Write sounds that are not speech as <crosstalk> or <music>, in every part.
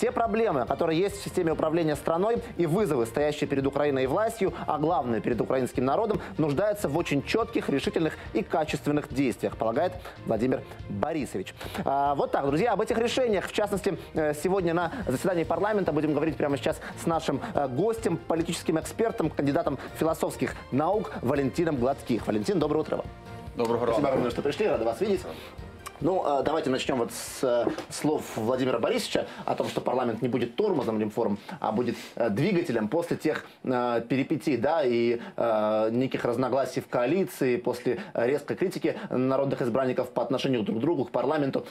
Те проблемы, которые есть в системе управления страной и вызовы, стоящие перед Украиной и властью, а главное перед украинским народом, нуждаются в очень четких, решительных и качественных действиях, полагает Владимир Борисович. А, вот так, друзья, об этих решениях, в частности, э, сегодня на заседании парламента будем говорить прямо сейчас с нашим э, гостем, политическим экспертом, кандидатом философских наук Валентином Гладких. Валентин, доброе утро вам. Доброго Спасибо огромное, что пришли, рада вас видеть. Ну, э, давайте начнем вот с э, слов Владимира Борисовича о том, что парламент не будет тормозом реформ, а будет э, двигателем после тех э, перипетий, да, и неких разногласий в коалиции, после резкой критики народных избранников по отношению друг к другу, к парламенту.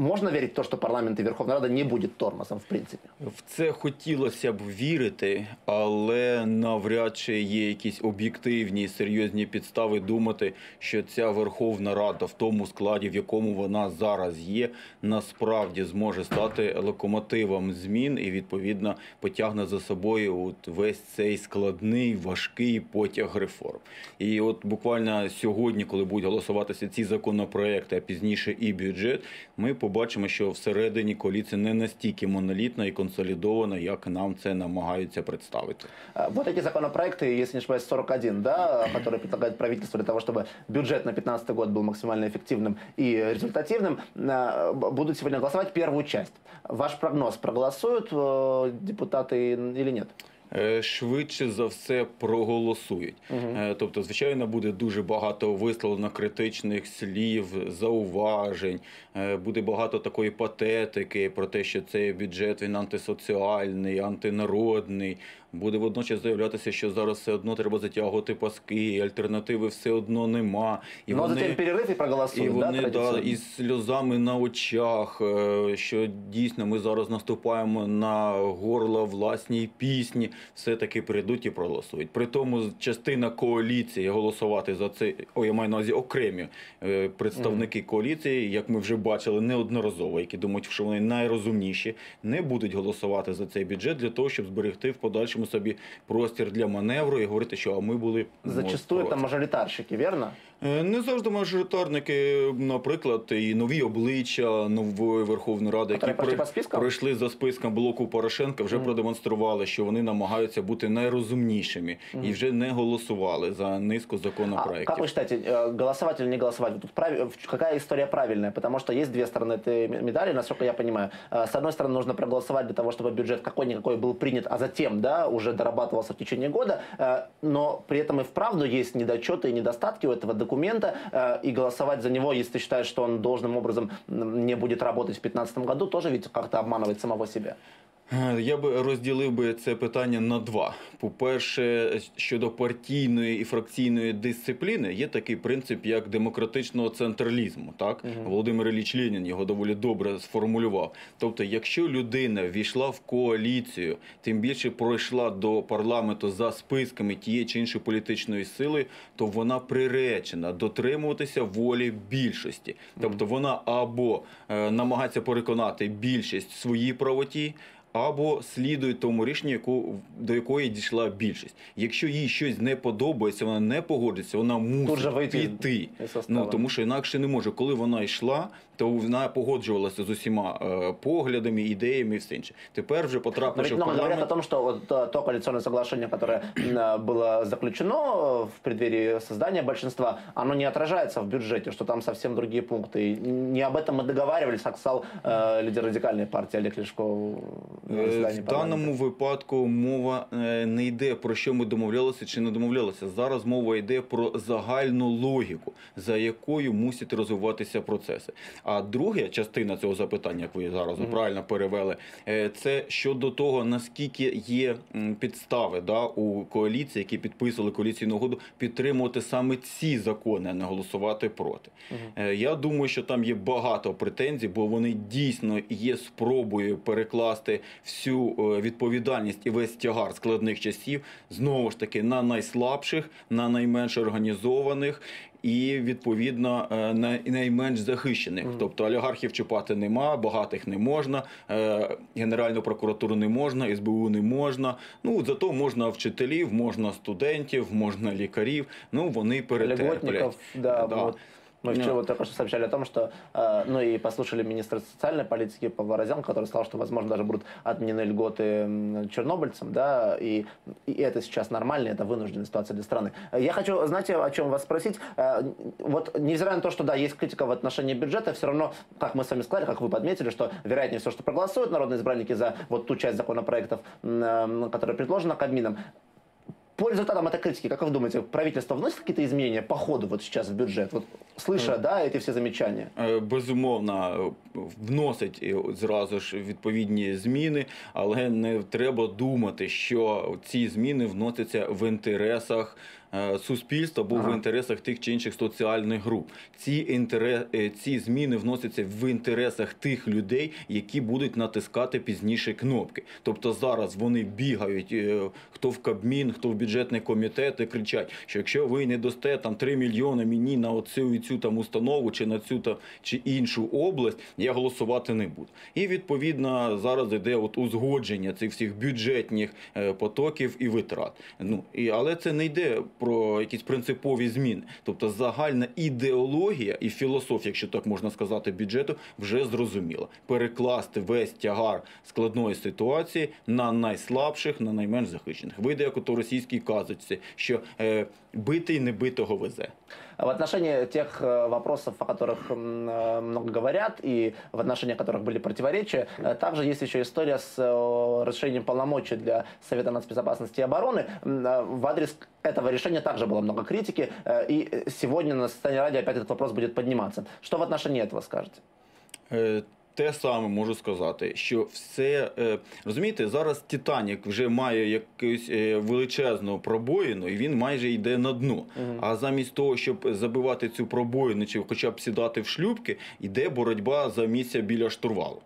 Можна вірити в те, що парламент і Верховна Рада не буде тормозом, в принципі? В це хотілося б вірити, але навряд чи є якісь об'єктивні серйозні підстави думати, що ця Верховна Рада в тому складі, в якому вона зараз є, насправді зможе стати локомотивом змін і відповідно потягне за собою от весь цей складний важкий потяг реформ. І от буквально сьогодні, коли будуть голосуватися ці законопроекти, а пізніше і бюджет, ми побачимо, що всередині коаліція не настільки монолітна і консолідована, як нам це намагаються представити. Э, Вот эти законопроекты, если не ошибаюсь, 41, да, которые предлагает правительство для того, чтобы бюджет на 2015 год был максимально эффективным и результативным, э, б- будут сегодня голосовать первую часть. Ваш прогноз, проголосуют э, депутаты или нет? Е, Швидше за все проголосують. Угу. Тобто, звичайно, буде дуже багато висловлено критичних слів, зауважень. Е, Буде багато такої патетики про те, що цей бюджет він антисоціальний, антинародний. Буде водночас заявлятися, що зараз все одно треба затягувати паски, альтернативи все одно нема. І Но затем перерыв и проголосуют, І вони да, із сльозами на очах, е, що дійсно ми зараз наступаємо на горло власній пісні, все-таки прийдуть і проголосують. При тому частина коаліції голосувати за це, ой, я маю на увазі окремі е, представники коаліції, як ми вже бачили неодноразово, які думають, що вони найрозумніші, не будуть голосувати за цей бюджет для того, щоб зберегти в подальшому собі простір для маневру і говорити, що а ми були ну, Зачастую там мажоритарщики, верно? Е, Не завжди мажоритарники, наприклад, і нові обличчя нової Верховної Ради, які Которые пошли при- по спискам? пройшли за списком блоку Порошенка, вже продемонстрували, що вони намагаються бути найрозумнішими і вже не голосували за низку А законопроєктів. как вы считаете, э, голосовать или не голосовать? Вот Тут прав- в- какая история правильная? Потому что есть две стороны этой медали, насколько я понимаю. Э, С одной стороны, нужно проголосовать для того, чтобы бюджет какой-никакой был принят, а затем да, уже дорабатывался в течение года. Э, Но при этом и вправду есть недочеты и недостатки у этого документа. э, И голосовать за него, если ты считаешь, что он должным образом м, не будет работать в 2015 году, тоже ведь как-то обманывать самого себя. Е, Я би розділив би це питання на два. По-перше, щодо партійної і фракційної дисципліни, є такий принцип, як демократичного централізму. Так Володимир Ілліч Ленін його доволі добре сформулював. Тобто, якщо людина війшла в коаліцію, тим більше пройшла до парламенту за списками тієї чи іншої політичної сили, то вона приречена дотримуватися волі більшості. Тобто вона або е, намагається переконати більшість своїй правоті. Або слідує тому рішенню, яку до якої дійшла більшість. Якщо їй щось не подобається, вона не погодиться, вона мусить піти. Ну тому що інакше не може. Коли вона йшла, то вона погоджувалася з усіма е, поглядами, ідеями і все інше. Тепер вже Но потрапивши ведь в много говорят о парламент. том, что вот э, то коалиционное соглашение, которое м, было заключено в преддверии создания большинства, оно не отражается в бюджете, что там совсем другие пункты. И не об этом мы договаривались, как сказал э, лидер радикальной партии Олег Лешко на Е, заседании В парламента. даному випадку мова е, не йде про що ми домовлялися чи не домовлялися. Зараз мова йде про загальну логіку, за якою мусять розвиватися процеси. А друга частина цього запитання, як ви зараз правильно перевели, е, це щодо того, наскільки є підстави да, у коаліції, які підписували коаліційну угоду, підтримувати саме ці закони, а не голосувати проти. Е, Я думаю, що там є багато претензій, бо вони дійсно є спробою перекласти всю е, відповідальність і весь тягар складних часів знову ж таки на найслабших, на найменш організованих. І відповідно е, на найменш захищених, тобто олігархів чіпати нема, багатих не можна, е, генеральну прокуратуру не можна, СБУ не можна. Ну зато можна вчителів, можна студентів, можна лікарів. Ну вони перетерплять. да, да, вот. Мы Ну. вчера вот только что сообщали о том, что, э, ну и послушали министра социальной политики Павла Розенко, который сказал, что, возможно, даже будут отменены льготы чернобыльцам, да, и, и это сейчас нормально, это вынужденная ситуация для страны. Э, Я хочу, знаете, о чем вас спросить? Э, Вот невзирая на то, что, да, есть критика в отношении бюджета, все равно, как мы с вами сказали, как вы подметили, что вероятнее всего, что проголосуют народные избранники за вот ту часть законопроектов, э, которая предложена Кабмином. По результатам этой критики, как вы думаете, правительство вносит какие-то изменения по ходу вот сейчас в бюджет? Вот слыша, да, эти все замечания. Е, Безумовно, е, вносить е, зразу ж відповідні зміни, але не треба думати, що ці зміни вносяться в інтересах е, суспільства або Ага. в інтересах тих чи інших соціальних груп. Ці інтере... е, ці зміни вносяться в інтересах тих людей, які будуть натискати пізніше кнопки. Тобто зараз вони бігають, е, хто в Кабмін, хто в бюджетний комітет і кричать, що якщо ви не дасте там 3 мільйони мені на оцю і цю там установу чи на цю та чи іншу область, я голосувати не буду. І відповідно зараз йде от узгодження цих всіх бюджетних е, потоків і витрат. Ну і але це не йде про якісь принципові зміни. Тобто загальна ідеологія і філософія, якщо так можна сказати, бюджету вже зрозуміла. Перекласти весь тягар складної ситуації на найслабших, на найменш захищених. Вийде як ото російській казочці, що е, битий небитого везе. В отношении тех э, вопросов, о которых э, много говорят, и в отношении которых были противоречия, э, также есть еще история с расширением полномочий для Совета нацбезопасности и обороны. В адрес этого решения также было много критики, и сегодня на состоянии ради опять этот вопрос будет подниматься. Что в отношении этого скажете? Те саме можу сказати, що все е, розумієте, зараз Титанік вже має якусь е, величезну пробоїну, і він майже йде на дно. А замість того, щоб забивати цю пробоїну чи хоча б сідати в шлюбки, йде боротьба за місця біля штурвалу.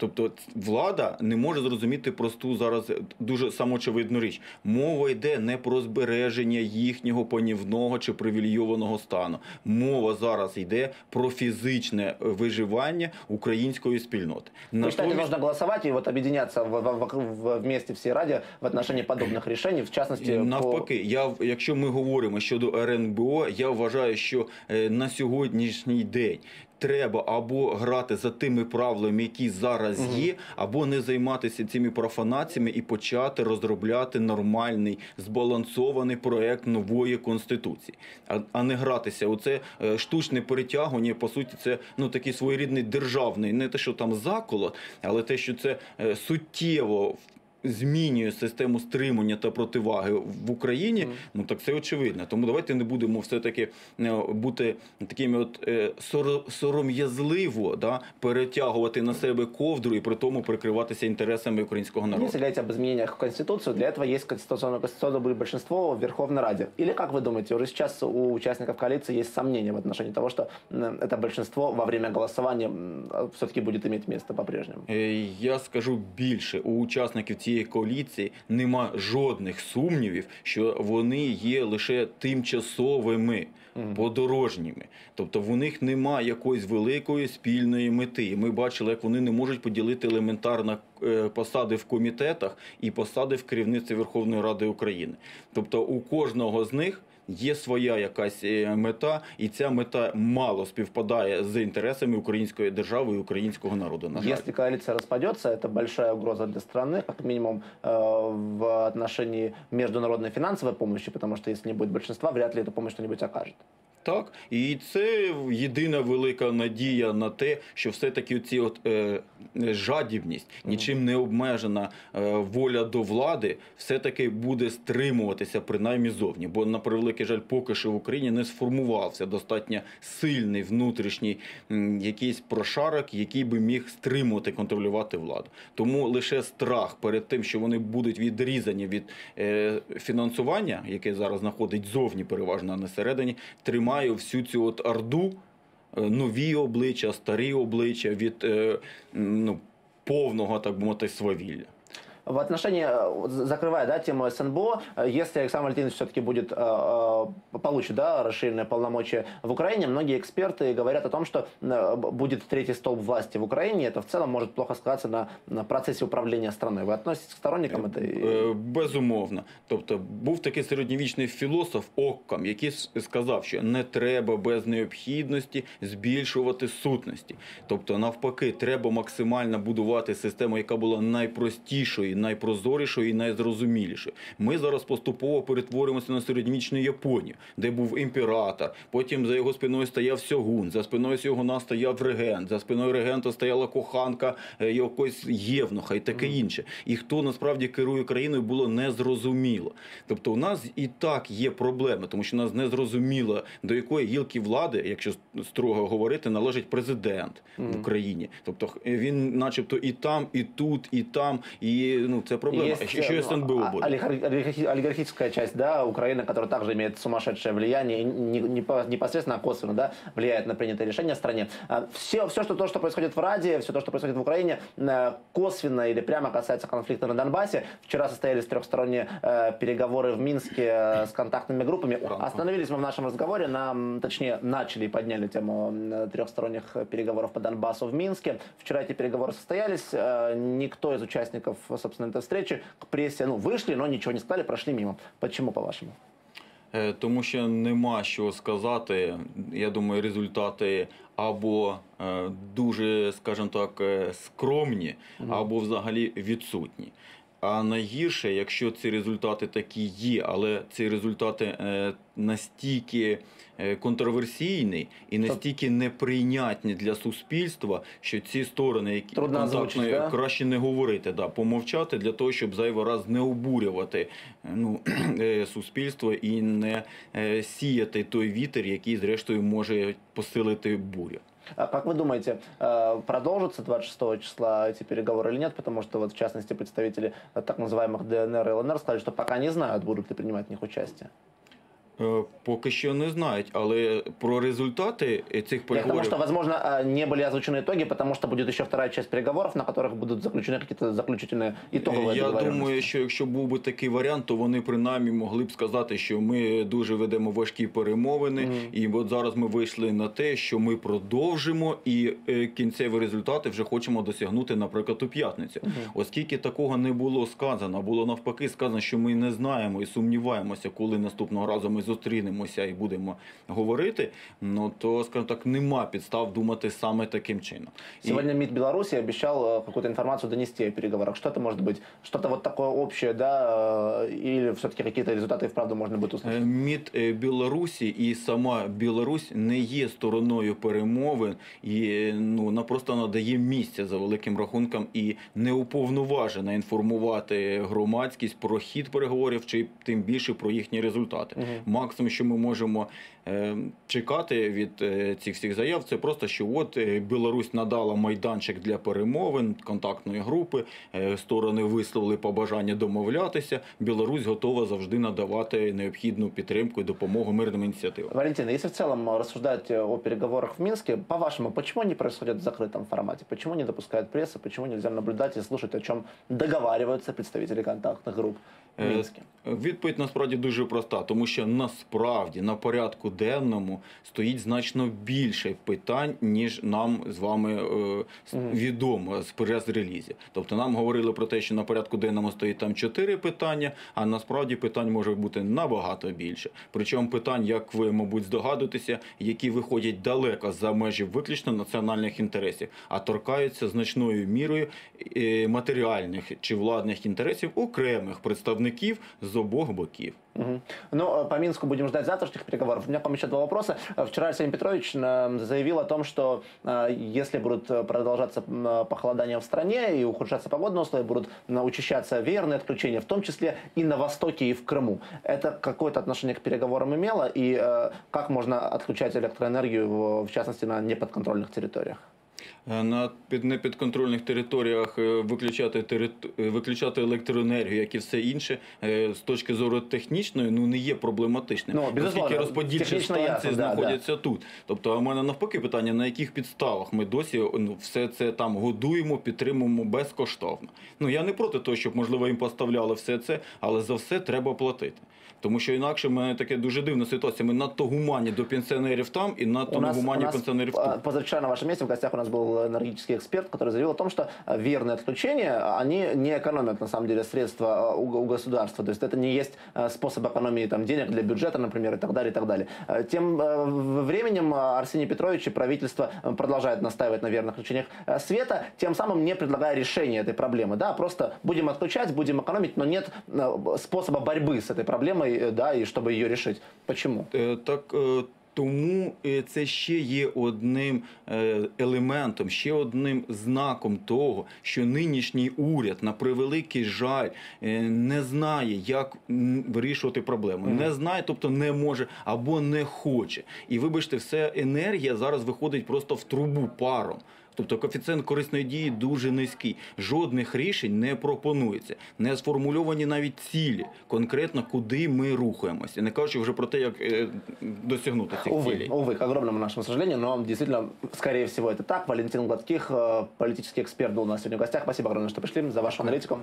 Тобто ц- влада не може зрозуміти просту зараз дуже самоочевидну річ. Мова йде не про збереження їхнього панівного чи привілейованого стану. Мова зараз йде про фізичне виживання української спільноти. Вы считаете, Натомість- нужно голосовать и вот объединяться в, в- в- в- вместе все ради в отношении подобных решений, в частности, по... Навпаки, я в- якщо ми говоримо щодо РНБО, я вважаю, що е, на сьогоднішній день. Треба або грати за тими правилами, які зараз є, або не займатися цими профанаціями і почати розробляти нормальний збалансований проект нової конституції, а, а не гратися. Оце е, штучне перетягування. По суті, це ну такий своєрідний державний, не те, що там заколот, але те, що це е, суттєво змінює систему стримування та противаги в Україні, ну так це очевидно. Тому давайте не будемо все-таки е, бути такими от е, соро- сором'язливо да, перетягувати на себе ковдру і при тому прикриватися інтересами українського народу. Если говорить об изменениях в Конституцию, для этого есть конституционное, конституционное большинство в Верховной Раде. Или, как вы думаете, уже сейчас у участников коалиции есть сомнения в отношении того, что м, это большинство во время голосования все-таки будет иметь место по-прежнему? Е, Я скажу більше у учасників цієї коаліції нема жодних сумнівів, що вони є лише тимчасовими. Подорожніми, тобто в них немає якоїсь великої спільної мети. Ми бачили, як вони не можуть поділити елементарно е, посади в комітетах і посади в керівництві Верховної Ради України. Тобто у кожного з них є своя якась е, мета, і ця мета мало співпадає з інтересами української держави і українського народу. На жаль. Если коалиция распадется, это большая угроза для страны, как минимум э, в отношении международной финансовой помощи, потому что если не будет большинства, вряд ли эту помощь кто-нибудь окажет. Так, і це єдина велика надія на те, що все-таки ці от е, жадібність, нічим не обмежена е, воля до влади, все-таки буде стримуватися принаймні зовні. Бо на превеликий жаль, поки що в Україні не сформувався достатньо сильний внутрішній м, якийсь прошарок, який би міг стримувати, контролювати владу. Тому лише страх перед тим, що вони будуть відрізані від е, фінансування, яке зараз знаходить зовні, переважно а не всередині, тримає всю цю от орду, е, нові обличчя, старі обличчя від е, ну, повного, так би мовити, свавілля в отношении, э, закрывая да, тему СНБО, э, если Александр Валентинович все-таки будет, э, получит да, расширенные полномочия в Украине, многие эксперты говорят о том, что будет третий столб власти в Украине, это в целом может плохо сказаться на, на процессе управління страной. Ви относитесь к сторонникам этой? Безумовно. Тобто був такий середньовічний філософ Оккам, який сказав, що не треба без необхідності збільшувати сутності. Тобто, навпаки, треба максимально будувати систему, яка була найпростішою, найпрозорішою і найзрозумілішою. Ми зараз поступово перетворюємося на середньовічну Японію, де був імператор. Потім за його спиною стояв сьогун, за спиною сьогуна стояв регент, за спиною регента стояла коханка е, якогось євнуха і таке інше. І хто насправді керує країною, було незрозуміло. Тобто, у нас і так є проблеми, тому що у нас незрозуміло до якої гілки влади, якщо строго говорити, належить президент в Україні. Тобто він, начебто, і там, і тут, і там, і ну це проблема. Есть, Що э, СНБО а- буде? олигархи- олигархическая часть да, Украины, которая также имеет сумасшедшее влияние, и не- не по- непосредственно, а косвенно да, влияет на принятые решения в стране. Все, все что, то, что происходит в Раде, все то, что происходит в Украине, э, косвенно или прямо касается конфликта на Донбассе. Вчера состоялись трехсторонние э, переговоры в Минске э, с контактными группами. Остановились мы в нашем разговоре, на, м, точнее, начали и подняли тему трехсторонних переговоров по Донбассу в Минске. Вчера эти переговоры состоялись. Никто из участников, собственно, этой встречи к прессе, ну, вышли, но ничего не сказали, прошли мимо. Почему, по-вашему? Е, Тому що нема що сказати. Я думаю, результати або е, дуже, скажімо так, е, скромні, або взагалі відсутні. А найгірше, якщо ці результати такі є, але ці результати е, настільки е, контроверсійні і настільки неприйнятні для суспільства, що ці сторони, які контактної, да? краще не говорити, да, помовчати для того, щоб зайвий раз не обурювати е, ну, <clears throat> суспільство і не сіяти той вітер, який зрештою може посилити бурю. А как вы думаете, э, продолжатся 26 числа эти переговоры или нет? Потому что, вот, в частности, представители э, так называемых ДНР и ЛНР сказали, что пока не знают, будут ли принимать в них участие. Е, Поки що не знають, але про результати е, цих Я к тому, переговорів что, возможно, э, не были озвучены итоги, потому что будет еще вторая часть переговоров, на которых будут заключены какие-то заключительные итоговые Е, Я договоренности. думаю, що якщо був би такий варіант, то вони принаймні могли б сказати, що ми дуже ведемо важкі перемовини, і от зараз ми вийшли на те, що ми продовжимо, і е, кінцеві результати вже хочемо досягнути, наприклад, у п'ятницю. Оскільки такого не було сказано, було навпаки сказано, що ми не знаємо і сумніваємося, коли наступного разу ми зустрінемося і будемо говорити. Ну то скажімо так, нема підстав думати саме таким чином. І- Сегодня МИД Беларуси обещал э, какую-то информацию донести о переговорах. Что это может быть? Что-то вот такое общее, да? э, Или все-таки какие-то результаты и вправду можно будет услышать? Е, МІД е, Білорусі і сама Білорусь не є стороною перемовин, і е, ну вона просто надає місця за великим рахунком і не уповноважена інформувати громадськість про хід переговорів, чи тим більше про їхні результати. Максимум, що ми можемо е, чекати від е, цих всіх заяв, це просто що от е, Білорусь надала майданчик для перемовин контактної групи. е, Сторони висловили побажання домовлятися. Білорусь готова завжди надавати необхідну підтримку і допомогу мирним ініціативам. Валентина, если в целом э, рассуждать э, о переговорах в Минске, по-вашему, почему они происходят в закрытом формате? Почему не допускают пресса? Почему нельзя наблюдать и слушать, о чем договариваются представители контактных групп в Е, Минске? Відповідь насправді дуже проста, тому що насправді на порядку денному стоїть значно більше питань, ніж нам з вами е, відомо з прес-релізі. Тобто нам говорили про те, що на порядку денному стоїть там чотири питання, а насправді питань може бути набагато більше. Причому питань, як ви, мабуть, здогадуєтеся, які виходять далеко за межі виключно національних інтересів, а торкаються значною мірою е, матеріальних чи владних інтересів окремих представників з обох боків. Мгм. Ну, э, по Минску будем ждать завтрашних переговоров. У меня к вам два вопроса. Э, Вчера Арсений Петрович э, заявил о том, что если будут продолжаться похолодания в стране и ухудшаться погодные условия, будут учащаться веерные отключения, в том числе и на Востоке, и в Крыму. Это какое-то отношение к переговорам имело? И как можно отключать электроэнергию, в частности, на неподконтрольных территориях? Е, На під непідконтрольних територіях е, виключати терит- е, виключати електроенергію, як і все інше, з точки зору технічної, ну не є проблематичним. Ну, Оскільки розподільчі станції ясно, да, знаходяться тут. Тобто, в мене навпаки питання: на яких підставах ми досі ну все це там годуємо, підтримуємо безкоштовно. Ну я не проти того, щоб можливо їм поставляли все це, але за все треба платити. Тому що інакше в мене таке дуже дивна ситуація. Ми надто гуманні до пенсіонерів там і надто У у нас пенсіонерів тут. позавчера на вашем месте в гостях у нас был энергетический эксперт, который заявил о том, что а, верные отключения, они не экономят на самом деле средства а, у, у государства. То есть это не есть способ экономии там, денег для бюджета, например, и так далее, и так далее. Тем временем Арсений Петрович и правительство продолжает настаивать на верных отключениях света, тем самым не предлагая решения этой проблемы. Да, просто будем отключать, будем экономить, но нет способа борьбы с этой проблемой, э, да, и чтобы ее решить. Почему? Так тому е, це ще є одним е, елементом, ще одним знаком того, що нинішній уряд, на превеликий жаль, е, не знає, як вирішувати проблему. Не знає, тобто не може або не хоче. І вибачте, вся енергія зараз виходить просто в трубу паром. Тобто коефіцієнт корисної дії дуже низький. Жодних рішень не пропонується. Не сформульовані навіть цілі, конкретно куди ми рухаємося. Не кажучи вже про те, як е, досягнути цих Увы, цілей. увы, к огромному нашему сожалению, но действительно, скорее всего, это так. Валентин Гладких, э, политический эксперт, был у нас сегодня в гостях. Спасибо огромное, что пришли, за вашу аналитику.